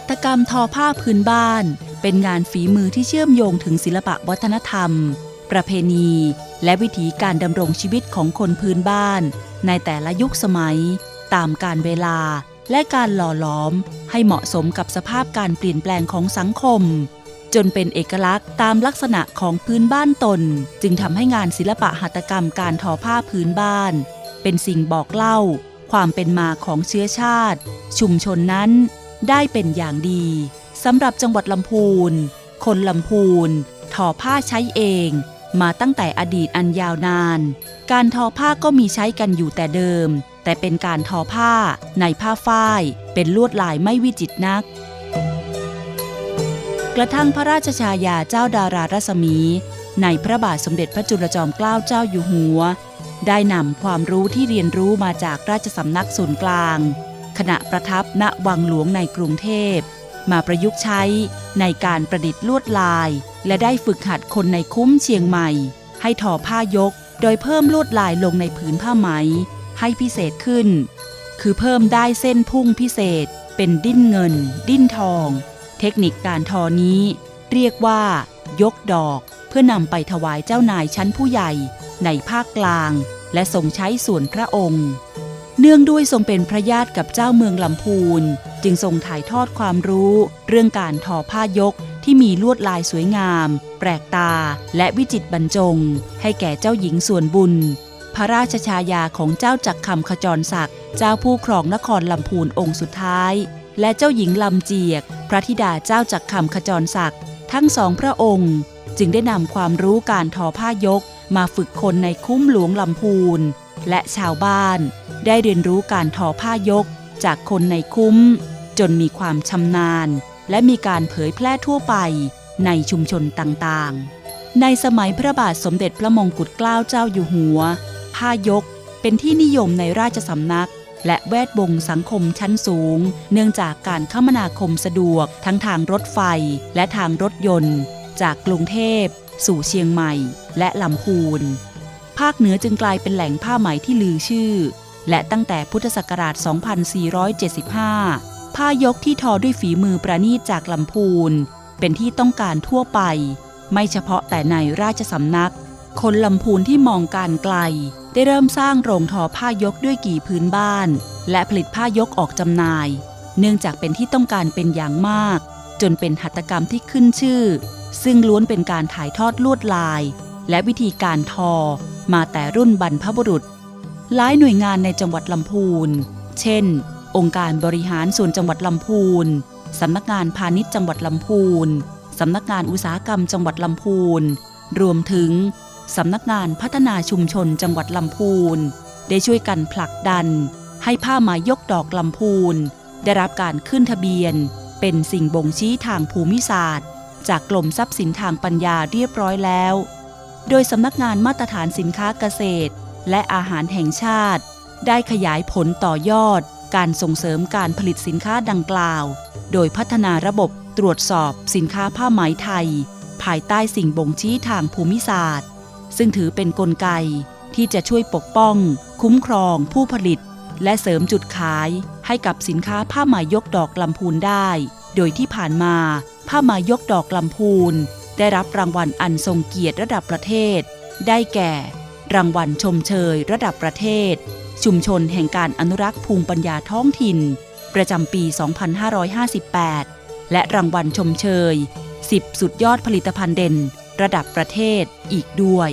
หัตถกรรมทอผ้าพื้นบ้าน เป็นงานฝีมือที่เชื่อมโยงถึงศิลปะวัฒนธรรม ประเพณี และวิถีการดำรงชีวิตของคนพื้นบ้าน ในแต่ละยุคสมัย ตามการเวลาและการหล่อหลอม ให้เหมาะสมกับสภาพการเปลี่ยนแปลงของสังคม จนเป็นเอกลักษณ์ตามลักษณะของพื้นบ้านตน จึงทำให้งานศิลปะหัตถกรรมการทอผ้าพื้นบ้าน เป็นสิ่งบอกเล่า ความเป็นมาของเชื้อชาติ ชุมชนนั้น ได้เป็นอย่างดีสำหรับจังหวัดลำพูน คนลำพูนทอผ้าใช้เองมาตั้งแต่อดีตอันยาวนาน การทอผ้าก็มีใช้กันอยู่แต่เดิม แต่เป็นการทอผ้าในผ้าฝ้าย เป็นลวดลายไม่วิจิตรนัก กระทั่งพระราชชายาเจ้าดารารัศมี ในพระบาทสมเด็จพระจุลจอมเกล้าเจ้าอยู่หัว ได้นำความรู้ที่เรียนรู้มาจากราชสำนักศูนย์กลาง ขณะประทับณวังหลวงในกรุงเทพ มาประยุกต์ใช้ในการประดิษฐ์ลวดลาย และได้ฝึกหัดคนในคุ้มเชียงใหม่ ให้ทอผ้ายก โดยเพิ่มลวดลายลงในผืนผ้าไหม ให้พิเศษขึ้น คือเพิ่มได้เส้นพุ่งพิเศษ เป็นดิ้นเงิน ดิ้นทอง เทคนิคการทอนี้ เรียกว่า ยกดอก เพื่อนำไปถวายเจ้านายชั้นผู้ใหญ่ ในภาคกลาง และทรงใช้ส่วนพระองค์ เนื่องด้วยทรงเป็นพระญาติกับเจ้าเมืองลำพูน จึงทรงถ่ายทอดความรู้เรื่องการทอผ้ายกที่มีลวดลายสวยงาม แปลกตาและวิจิตรบรรจง ให้แก่เจ้าหญิงส่วนบุญ พระราชชายาของเจ้าจักรคำขจรศักดิ์เจ้าผู้ครองนครลำพูนองค์สุดท้าย และเจ้าหญิงลำเจียก พระธิดาเจ้าจักรคำขจรศักดิ์ทั้งสองพระองค์ จึงได้นำความรู้การทอผ้ายก มาฝึกคนในคุ้มหลวงลำพูน และชาวบ้านได้เรียนรู้การทอผ้ายกจากคนในคุ้ม จนมีความชำนาญ และมีการเผยแพร่ทั่วไปในชุมชนต่างๆ ในสมัยพระบาทสมเด็จพระมงกุฎเกล้าเจ้าอยู่หัว ผ้ายกเป็นที่นิยมในราชสำนัก และแวดวงสังคมชั้นสูง เนื่องจากการคมนาคมสะดวกทั้งทางรถไฟและทางรถยนต์ จากกรุงเทพ สู่เชียงใหม่ และลำพูน ภาคเหนือจึงกลายเป็นแหล่งผ้าไหมที่ลือชื่อ และตั้งแต่พุทธศักราช 2475 ผ้ายกที่ทอด้วยฝีมือประณีตจากลำพูน เป็นที่ต้องการทั่วไป ไม่เฉพาะแต่ในราชสำนัก คนลำพูนที่มองการไกล ได้เริ่มสร้างโรงทอผ้ายกด้วยกี่พื้นบ้าน และผลิตผ้ายกออกจำหน่าย เนื่องจากเป็นที่ต้องการเป็นอย่างมาก จนเป็นหัตถกรรมที่ขึ้นชื่อ ซึ่งล้วนเป็นการถ่ายทอดลวดลายและวิธีการทอ มาแต่รุ่นบรรพบุรุษ หลายหน่วยงานในจังหวัดลำพูน เช่น องค์การบริหารส่วนจังหวัดลำพูน สำนักงานพาณิชย์จังหวัดลำพูน สำนักงานอุตสาหกรรมจังหวัดลำพูน รวมถึง สำนักงานพัฒนาชุมชนจังหวัดลำพูน ได้ช่วยกันผลักดัน ให้ผ้าไหมายกดอกลำพูน ได้รับการขึ้นทะเบียน เป็นสิ่งบ่งชี้ทางภูมิศาสตร์ จากกรมทรัพย์สินทางปัญญาเรียบร้อยแล้ว โดยสำนักงานมาตรฐานสินค้าเกษตร และอาหารแห่งชาติ ได้ขยายผลต่อยอด การส่งเสริมการผลิตสินค้าดังกล่าว โดยพัฒนาระบบตรวจสอบสินค้าผ้าไหมไทย ภายใต้สิ่งบ่งชี้ทางภูมิศาสตร์ ซึ่งถือเป็นนกลไกที่จะช่วยปกป้อง คุ้มครอง ผู้ผลิต และเสริมจุดขายให้กับสินค้าผ้าไหมยกดอกลำพูนได้ โดยที่ผ่านมาผ้าไหมยกดอกลำพูน ได้รับรางวัลอันทรงเกียรติระดับประเทศ ได้แก่ รางวัลชมเชยระดับประเทศ ชุมชนแห่งการอนุรักษ์ภูมิปัญญาท้องถิ่น ประจำปี 2558 และรางวัลชมเชย 10 สุดยอดผลิตภัณฑ์เด่น ระดับประเทศอีกด้วย